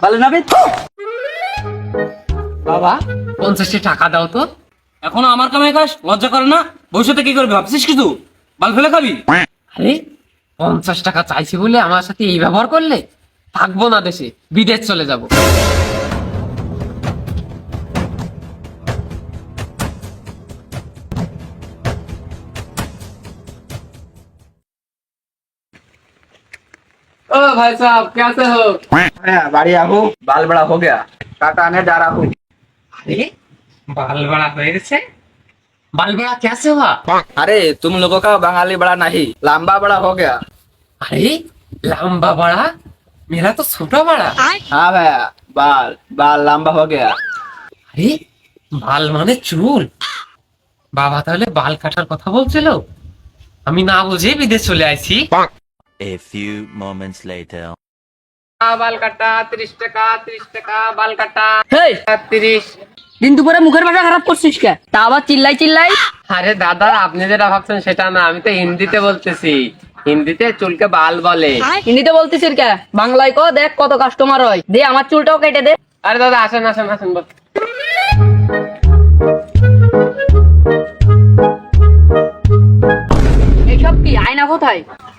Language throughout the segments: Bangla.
ভালো নাবিদ বাবা পঞ্চাশটি টাকা দাও তো। এখনও আমার কামাই কাজ লজ্জা করে না? ভবিষ্যতে কি করবি ভাবছিস কিছু? বাল ফেলে খাবি? আরে পঞ্চাশ টাকা চাইছি বলে আমার সাথে এই ব্যবহার করলে? থাকব না দেশে বিদেশ চলে যাব। ओ भाई साहब कैसे हो हाँ, बढ़िया हूँ बाल बड़ा हो गया टाटा ने जा रहा हूँ अरे बाल बड़ा हो गए बाल बड़ा कैसे हुआ अरे तुम लोगों का बंगाली बड़ा नहीं लंबा बड़ा हो गया अरे लंबा बड़ा मेरा तो छोटा बड़ा हाँ भैया बाल बाल लंबा हो गया আরে বাল মানে চুল বাবা তাহলে বাল কাটার কথা বলছিল আমি না বুঝে বিদেশ চলে আইছি A few moments later. বাল কাটা ত্রিশ টাকা ত্রিশ টাকা বাল কাটা। হেই! তিরিশ। দিন দুপুরে মুখের ভাষা খারাপ করছিস কে? তা আবার চিল্লাই চিল্লাই? আরে দাদা আপনি যেটা ভাবছেন সেটা না আমি তো হিন্দিতে বলতেছি। হিন্দিতে চুলকে বাল বলে। হিন্দিতে বলতেছিস কে? বাংলায় কো দেখ কত কাস্টমার হয়। দে আমার চুলটাও কেটে দে। আরে দাদা আসেন আসেন আসেন বল।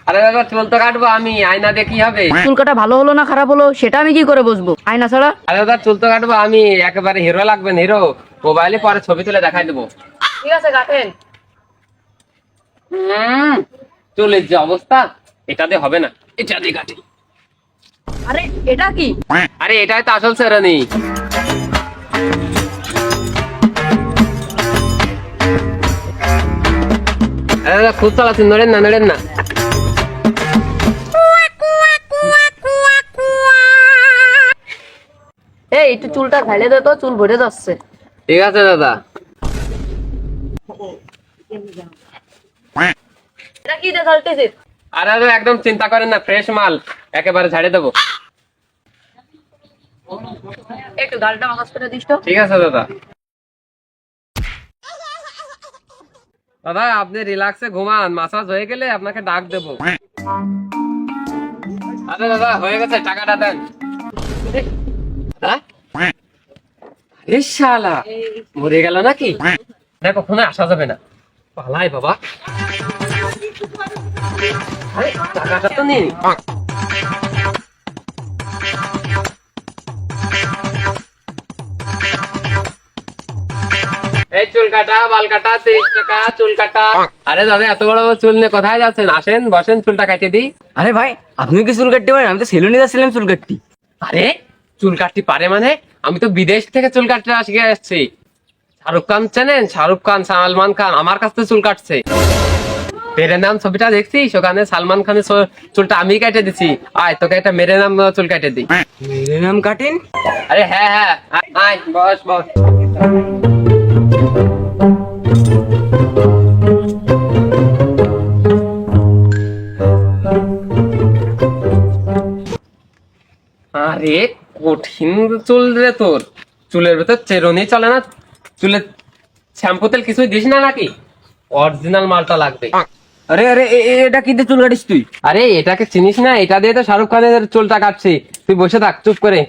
আরে দাদা চুল তো কাটবো আমি আয়না কি হবে? চুল কাটা ভালো হলো না খারাপ হলো সেটা আমি কি করে বুঝব? আয়না ছাড়া? আরে দাদা চুল তো কাটবো আমি একেবারে হিরো লাগবেন হিরো মোবাইলে পরে ছবি তুলে দেখাই দেবো। ঠিক আছে কাটেন। হুম চুলের যে অবস্থা এটা দিয়ে হবে না এটা দিয়ে কাটি। আরে এটা কি? আরে এটাই তো আসল সেরানি খুব চালাচ্ছেন নড়েন না নড়েন না। চুলটা ঢালে দে তো চুল ভরে যাচ্ছে। ঠিক আছে দাদা। এটা কি দেখালতেছিস আরে দাদা একদম চিন্তা করেন না ফ্রেশ মাল। একেবারে ঝাড়ে দেবো। একটু গালটা মাসাজ করে দিস তো। ঠিক আছে দাদা। দাদা আপনি রিল্যাক্সে ঘুমান মাসাজ হয়ে গেলে আপনাকে ডাক দেবো। আরে দাদা হয়ে গেছে টাকাটা দেন। দাদা? আরে গেল নাকি? না কখনো আসা যাবে না। পালাই বাবা। টাকাটা তো নেই এই চুল কাটা তেইশ টাকা চুল কাটা। দাদা এত বড় চুল নিয়ে কোথায় যাচ্ছেন? আসেন বসেন চুলটা কাটিয়ে দিই। আরে ভাই আপনি কি চুল কাটতে পারেন? আমি তো সেলুনে যাচ্ছিলাম চুল কাটতে। আরে চুল কাটতে পারে মানে? আমি তো বিদেশ থেকে চুল কাটতে শিখে আসছি। শাহরুখ খান চেনেন? শাহরুখ খান সালমান খান আমার কাছ থেকে চুল কাটছে। মেরে নাম ছবিটা দেখছিস? ওখানে সালমান খানের চুলটা আমি কেটে দিছি। আয় তোকে একটা মেরে নাম চুল কেটে দিই। মেরে নাম কাটেন? আরে হ্যাঁ হ্যাঁ। আয়, বস বস। আরে কঠিন চুল রে তোর। চুলের ভেতর চেরনি চলে না? চুলে শ্যাম্পু তেল কিছুই দিস না নাকি? অরিজিনাল মালটা লাগবে। আরে আরে এটা কি চুল কাটিস তুই? আরে এটাকে চিনিস না? এটা দিয়ে তো শাহরুখ খানের চুলটা কাটছি। তুই বসে থাক চুপ করে।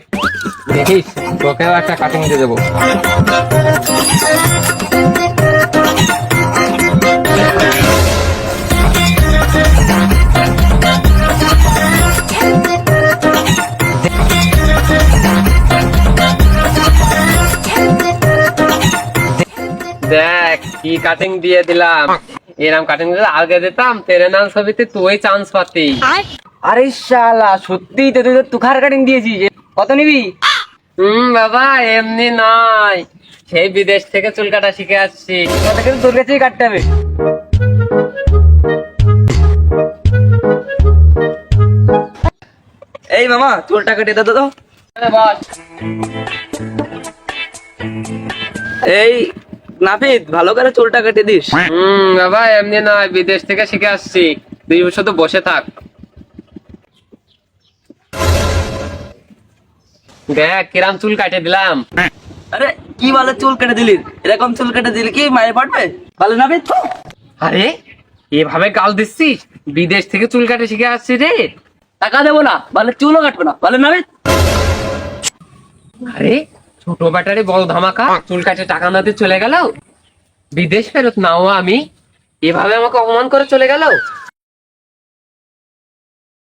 দেখিস তোকেও একটা কাটিং দিয়ে দেবো। দেখ কি কাটিং দিয়ে দিলাম। এরম কাটিং দিলে আগে দিতাম তেরে নাম ছবিতে তুই চান্স পাতি আরে শালা সত্যি তো তুই তো তুখার কাটিং দিয়েছিস। কত নিবি? হুম বাবা এমনি নয়। সেই বিদেশ থেকে চুল কাটা শিখে আসছি। কত কিন্তু তোর কাছেই কাটতে হবে। এই মামা চুলটা কেটে দাও তো। এই নাপিত ভালো করে চুলটা কেটে দিস। হুম। বাবা এমনি নয় বিদেশ থেকে শিখে আসছি। তুই শুধু বসে থাক। দেখ কিরাম চুল কাটে দিলাম। আরে কি ভালো চুল কেটে দিলি? এরকম চুল কেটে দিলি কি মায়ের পাঠবে ভালো নাপিত আরে এভাবে গাল দিচ্ছিস? বিদেশ থেকে চুল কাটে শিখে আসছি রে। টাকা দেবো না ভালো চুলও কাটবে না ভালো নাপিত। আরে ছোট ব্যাটারি বড় ধামাকা চুল কাটে টাকা না দিয়ে চলে গেল বিদেশ ফেরত নাও আমি। এভাবে আমাকে অপমান করে চলে গেল